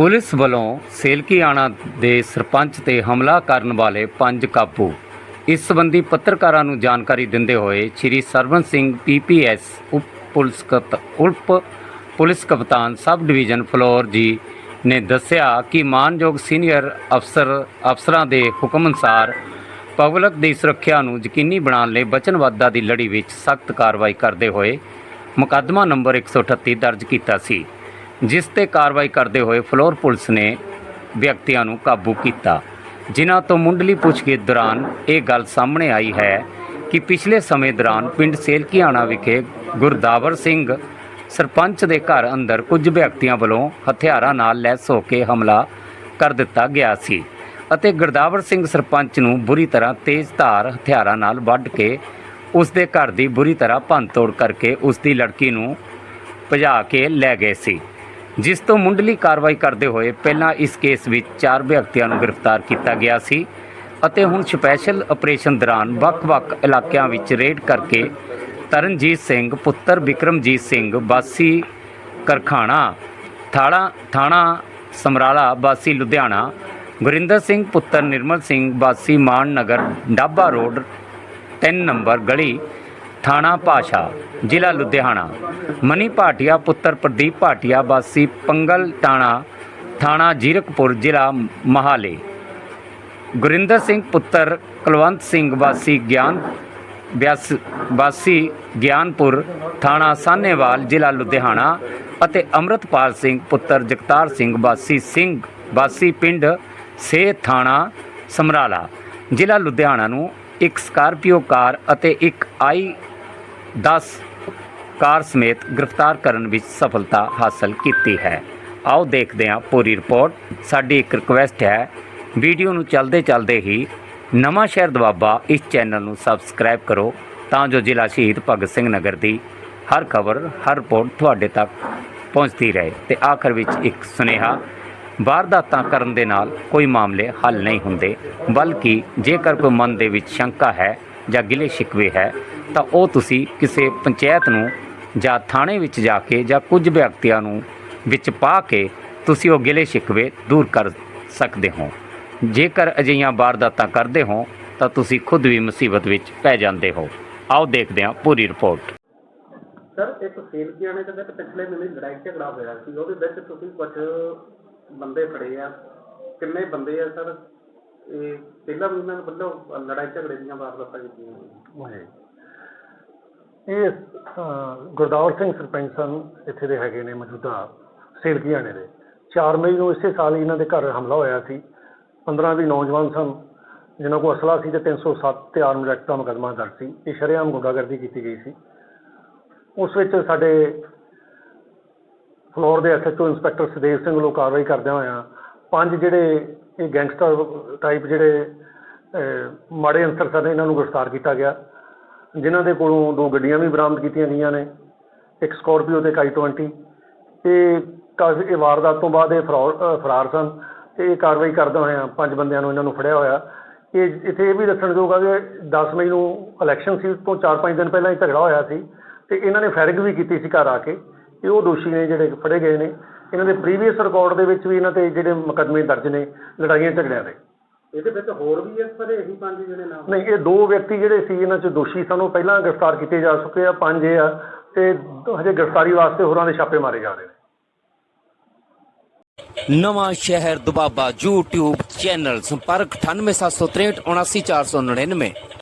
Police ਵੱਲੋਂ ਸੇਲਕੀਆਣਾ ਦੇ ਸਰਪੰਚ ਤੇ ਹਮਲਾ ਕਰਨ ਵਾਲੇ ਪੰਜ ਕਾਬੂ। ਇਸ ਸੰਬੰਧੀ ਪੱਤਰਕਾਰਾਂ ਨੂੰ ਜਾਣਕਾਰੀ ਦਿੰਦੇ ਹੋਏ ਸ੍ਰੀ ਸਰਵਨ ਸਿੰਘ ਪੀਪੀਐਸ ਉਪ ਪੁਲਿਸ ਕਪਤ, ਉਪ ਪੁਲਿਸ ਕਪਤਾਨ ਸਬ ਡਿਵੀਜ਼ਨ ਫਲੋਰ ਜੀ ਨੇ ਦੱਸਿਆ ਕਿ ਮਾਨਯੋਗ ਸੀਨੀਅਰ ਅਫਸਰ, ਅਫਸਰਾਂ ਦੇ ਹੁਕਮ ਅਨੁਸਾਰ ਪਬਲਿਕ ਦੀ ਸੁਰੱਖਿਆ ਨੂੰ ਯਕੀਨੀ ਬਣਾਉਣ ਲਈ ਵਚਨਬੱਧਤਾ ਦੀ ਲੜੀ ਵਿੱਚ ਸਖਤ ਕਾਰਵਾਈ ਕਰਦੇ ਹੋਏ ਮੁਕੱਦਮਾ ਨੰਬਰ 138 ਦਰਜ ਕੀਤਾ ਸੀ। ਜਿਸ ਤੇ ਕਾਰਵਾਈ ਕਰਦੇ ਹੋਏ ਫਲੋਰ ਪੁਲਿਸ ਨੇ ਵਿਅਕਤੀਆਂ ਨੂੰ ਕਾਬੂ ਕੀਤਾ। ਜਿਨ੍ਹਾਂ ਤੋਂ ਮੁੰਡਲੀ ਪੁੱਛਗਿੱਛ ਦੌਰਾਨ ਇਹ ਗੱਲ ਸਾਹਮਣੇ ਆਈ ਹੈ ਕਿ ਪਿਛਲੇ ਸਮੇਂ ਦੌਰਾਨ ਪਿੰਡ ਸੇਲਕੀਆਣਾ ਵਿਖੇ ਗੁਰਦਾਵਰ ਸਿੰਘ ਸਰਪੰਚ ਦੇ ਘਰ ਅੰਦਰ ਕੁਝ ਵਿਅਕਤੀਆਂ ਵੱਲੋਂ ਹਥਿਆਰਾਂ ਨਾਲ ਲੈਸ ਹੋ ਕੇ ਹਮਲਾ ਕਰ ਦਿੱਤਾ ਗਿਆ ਸੀ ਅਤੇ ਗੁਰਦਾਵਰ ਸਿੰਘ ਸਰਪੰਚ ਨੂੰ ਬੁਰੀ ਤਰ੍ਹਾਂ ਤੇਜ਼ ਧਾਰ ਹਥਿਆਰਾਂ ਨਾਲ ਵੱਢ ਕੇ ਉਸ ਦੇ ਘਰ ਦੀ ਬੁਰੀ ਤਰ੍ਹਾਂ ਭੰਨਤੋੜ ਕਰਕੇ ਉਸ ਦੀ ਲੜਕੀ ਨੂੰ ਭਜਾ ਕੇ ਲੈ ਗਏ ਸੀ। ਜਿਸ ਤੋਂ ਮੁੰਡਲੀ ਕਾਰਵਾਈ ਕਰਦੇ ਹੋਏ ਪਹਿਲਾਂ ਇਸ ਕੇਸ ਵਿੱਚ ਚਾਰ ਵਿਅਕਤੀਆਂ ਨੂੰ ਗ੍ਰਿਫਤਾਰ ਕੀਤਾ ਗਿਆ ਸੀ ਅਤੇ ਹੁਣ ਸਪੈਸ਼ਲ ਆਪਰੇਸ਼ਨ ਦੌਰਾਨ ਵੱਖ-ਵੱਖ ਇਲਾਕਿਆਂ ਵਿੱਚ ਰੇਡ ਕਰਕੇ ਤਰਨਜੀਤ ਸਿੰਘ, ਪੁੱਤਰ ਵਿਕਰਮਜੀਤ ਸਿੰਘ ਬਾਸੀ ਕਰਖਾਣਾ ਥਾਣਾ ਥਾਣਾ ਸਮਰਾਲਾ ਬਾਸੀ ਲੁਧਿਆਣਾ, ਗੁਰਿੰਦਰ ਸਿੰਘ, ਪੁੱਤਰ ਨਿਰਮਲ ਸਿੰਘ ਬਾਸੀ ਮਾਨ ਨਗਰ, ਡਾਬਾ ਰੋਡ 3 ਨੰਬਰ ਗਲੀ ਥਾਣਾ ਭਾਸ਼ਾ ਜ਼ਿਲ੍ਹਾ ਲੁਧਿਆਣਾ। ਮਨੀ ਭਾਟੀਆ, ਪੁੱਤਰ ਪ੍ਰਦੀਪ ਭਾਟੀਆ ਬਾਸੀ ਪੰਗਲ ਟਾਣਾ, ਥਾਣਾ ਜੀਰਕਪੁਰ, ਜ਼ਿਲ੍ਹਾ ਮਹਾਲੇ। ਗੁਰਿੰਦਰ ਸਿੰਘ, ਪੁੱਤਰ ਕੁਲਵੰਤ ਸਿੰਘ, ਵਾਸੀ ਗਿਆਨ, ਬਿਆਸ, ਵਾਸੀ ਗਿਆਨਪੁਰ, ਥਾਣਾ ਸਾਹਨੇਵਾਲ, ਜ਼ਿਲ੍ਹਾ ਲੁਧਿਆਣਾ ਅਤੇ ਅੰਮ੍ਰਿਤਪਾਲ ਸਿੰਘ, ਪੁੱਤਰ ਜਗਤਾਰ ਸਿੰਘ, ਵਾਸੀ ਸਿੰਘ, ਵਾਸੀ ਪਿੰਡ ਸੇ ਥਾਣਾ, ਸਮਰਾਲਾ। ਜ਼ਿਲ੍ਹਾ ਲੁਧਿਆਣਾ ਨੂੰ ਇੱਕ ਸਕਾਰਪੀਓ ਕਾਰ ਅਤੇ ਇੱਕ ਆਈ 10 ਕਾਰ ਸਮੇਤ ਗ੍ਰਿਫਤਾਰ ਕਰਨ ਵਿੱਚ ਸਫਲਤਾ ਹਾਸਲ ਕੀਤੀ ਹੈ। ਆਓ ਦੇਖਦੇ ਹਾਂ ਪੂਰੀ ਰਿਪੋਰਟ। ਸਾਡੀ ਇੱਕ ਰਿਕੁਐਸਟ ਹੈ। ਵੀਡੀਓ ਨੂੰ ਚੱਲਦੇ ਚਲਦੇ ਹੀ ਨਵਾਂ ਸ਼ਹਿਰ ਦਵਾਬਾ ਇਸ ਚੈਨਲ ਨੂੰ ਸਬਸਕ੍ਰਾਈਬ ਕਰੋ ਤਾਂ ਜੋ ਜ਼ਿਲ੍ਹਾ ਸ਼ਹੀਦ ਭਗਤ ਸਿੰਘ ਨਗਰ ਦੀ ਹਰ ਖਬਰ, ਹਰ ਰਿਪੋਰਟ ਤੁਹਾਡੇ ਤੱਕ ਪਹੁੰਚਦੀ ਰਹੇ। ਤੇ ਆਖਰ ਵਿੱਚ ਇੱਕ ਸੁਨੇਹਾ, ਵਾਰਦਾਤਾਂ ਕਰਨ ਦੇ ਨਾਲ ਕੋਈ ਮਾਮਲੇ ਹੱਲ ਨਹੀਂ ਹੁੰਦੇ, ਬਲਕਿ ਜੇਕਰ ਕੋਈ ਮਨ ਦੇ ਵਿੱਚ ਸ਼ੰਕਾ ਹੈ ਜਾਂ ਗਿਲੇ ਸ਼ਿਕਵੇ ਹੈ, ਤਾਂ ਉਹ ਤੁਸੀਂ ਕਿਸੇ ਪੰਚਾਇਤ ਨੂੰ ਜਾਂ ਥਾਣੇ ਵਿੱਚ ਜਾ ਕੇ ਜਾਂ ਕੁਝ ਵਿਅਕਤੀਆਂ ਨੂੰ ਵਿੱਚ ਪਾ ਕੇ ਤੁਸੀਂ ਉਹ ਗਿਲੇ ਸ਼ਿਕਵੇ ਦੂਰ ਕਰ ਸਕਦੇ ਹੋ। ਜੇਕਰ ਅਜਿਹੀਆਂ ਵਾਰਦਾਤਾਂ ਕਰਦੇ ਹੋ, ਤਾਂ ਤੁਸੀਂ ਖੁਦ ਵੀ ਮੁਸੀਬਤ ਵਿੱਚ ਪੈ ਜਾਂਦੇ ਹੋ। ਆਓ ਦੇਖਦੇ ਹਾਂ ਪੂਰੀ ਰਿਪੋਰਟ। ਸਰ, ਇੱਕ ਸੇਲ ਕਿਆਣੇ ਦੇ ਵਿੱਚ ਪਿਛਲੇ ਮਹੀਨੇ ਲੜਾਈ ਝਗੜਾ ਹੋਇਆ ਸੀ, ਉਹਦੇ ਵਿੱਚ ਤੁਸੀਂ ਕੁਝ ਬੰਦੇ ਫੜੇ ਆ? ਕਿੰਨੇ ਬੰਦੇ ਆ ਸਰ? ਇਹ ਪਹਿਲਾਂ ਵੀ ਇਹਨਾਂ ਵੱਲੋਂ ਲੜਾਈ ਝਗੜੇ ਦੀਆਂ ਵਾਰਦਾਤਾਂ ਕੀਤੀਆਂ ਹੋਈਆਂ। ਇਹ ਅਹ, ਗੁਰਦਾਵਰ ਸਿੰਘ ਸਰਪੰਚ ਸਨ ਇੱਥੇ ਦੇ ਹੈਗੇ ਨੇ ਮੌਜੂਦਾ ਸੇਲਕੀਆਣੇ ਦੇ। 4 ਮਈ ਨੂੰ ਇਸੇ ਸਾਲ ਹੀ ਇਹਨਾਂ ਦੇ ਘਰ ਹਮਲਾ ਹੋਇਆ ਸੀ। 15 ਵੀ ਨੌਜਵਾਨ ਸਨ ਜਿਨ੍ਹਾਂ ਕੋਲ ਅਸਲਾ ਸੀ ਤੇ 307 ਤੇ ਆਰਮ ਐਕਟ ਦਾ ਮੁਕੱਦਮਾ ਦਰਜ ਸੀ। ਇਹ ਸ਼ਰੇਆਮ ਗੁੰਡਾਗਰਦੀ ਕੀਤੀ ਗਈ ਸੀ। ਉਸ ਵਿੱਚ ਸਾਡੇ ਫਲੋਰ ਦੇ ਐਸਐਚਓ ਇੰਸਪੈਕਟਰ ਸੁਦੇਵ ਸਿੰਘ ਵੱਲੋਂ ਕਾਰਵਾਈ ਕਰਦਿਆਂ ਹੋਇਆਂ ਪੰਜ ਜਿਹੜੇ ਇਹ ਗੈਂਗਸਟਰ ਟਾਈਪ ਜਿਹੜੇ ਮਾੜੇ ਅੰਸਰ ਸਨ, ਇਹਨਾਂ ਨੂੰ ਗ੍ਰਿਫਤਾਰ ਕੀਤਾ ਗਿਆ। ਜਿਨ੍ਹਾਂ ਦੇ ਕੋਲੋਂ ਦੋ ਗੱਡੀਆਂ ਵੀ ਬਰਾਮਦ ਕੀਤੀਆਂ ਗਈਆਂ ਨੇ, ਇੱਕ ਸਕੋਰਪੀਓ ਤੇ ਇੱਕ ਆਈ 20 ਇਹ ਕਾਫੀ, ਇਹ ਵਾਰਦਾਤ ਤੋਂ ਬਾਅਦ ਇਹ ਫਰਾਰ ਫਰਾਰ ਸਨ ਤੇ ਇਹ ਕਾਰਵਾਈ ਕਰਦਾ ਹੋਇਆ, ਪੰਜ ਬੰਦਿਆਂ ਨੂੰ ਇਹਨਾਂ ਨੂੰ ਫੜਿਆ ਹੋਇਆ। ਇਹ, ਇੱਥੇ ਇਹ ਵੀ ਦੱਸਣਯੋਗ ਆ ਕਿ 10 ਮਈ ਨੂੰ ਇਲੈਕਸ਼ਨ ਸੀ ਉਸ ਤੋਂ 4-5 ਦਿਨ ਪਹਿਲਾਂ ਇਹ ਝਗੜਾ ਹੋਇਆ ਸੀ ਤੇ ਇਹਨਾਂ ਨੇ ਫੈਰਿੰਗ ਵੀ ਕੀਤੀ ਸੀ ਘਰ ਆ ਕੇ। ਇਹ ਉਹ ਦੋਸ਼ੀ ਨੇ ਜਿਹੜੇ ਫੜੇ ਗਏ ਨੇ। ਇਹਨਾਂ ਦੇ ਪ੍ਰੀਵੀਅਸ ਰਿਕਾਰਡ ਦੇ ਵਿੱਚ ਵੀ ਇਹਨਾਂ ਤੇ ਜਿਹੜੇ ਮੁਕੱਦਮੇ ਦਰਜ ਨੇ ਲੜਾਈਆਂ ਝਗੜਿਆਂ ਦੇ। ਇਹਦੇ ਵਿੱਚ ਹੋਰ ਵੀ ਹੈ ਸਰ ਇਹੀ ਪੰਜ ਜਿਹੜੇ ਨਾਮ ਨਹੀਂ ਇਹ ਦੋ ਵਿਅਕਤੀ ਜਿਹੜੇ ਸੀ ਇਹਨਾਂ ਚ ਦੋਸ਼ੀ ਸਨ ਉਹ ਪਹਿਲਾਂ ਗ੍ਰਿਫਤਾਰ ਕੀਤੇ ਜਾ ਚੁੱਕੇ ਆ ਪੰਜ ਇਹ ਆ ਤੇ ਹਜੇ ਗ੍ਰਿਫਤਾਰੀ ਵਾਸਤੇ ਹੋਰਾਂ ਦੇ ਛਾਪੇ ਮਾਰੇ ਜਾ ਰਹੇ ਨੇ। ਨਵਾਂ ਸ਼ਹਿਰ ਦੁਬਾਬਾ YouTube ਚੈਨਲ ਸੰਪਰਕ 9876379499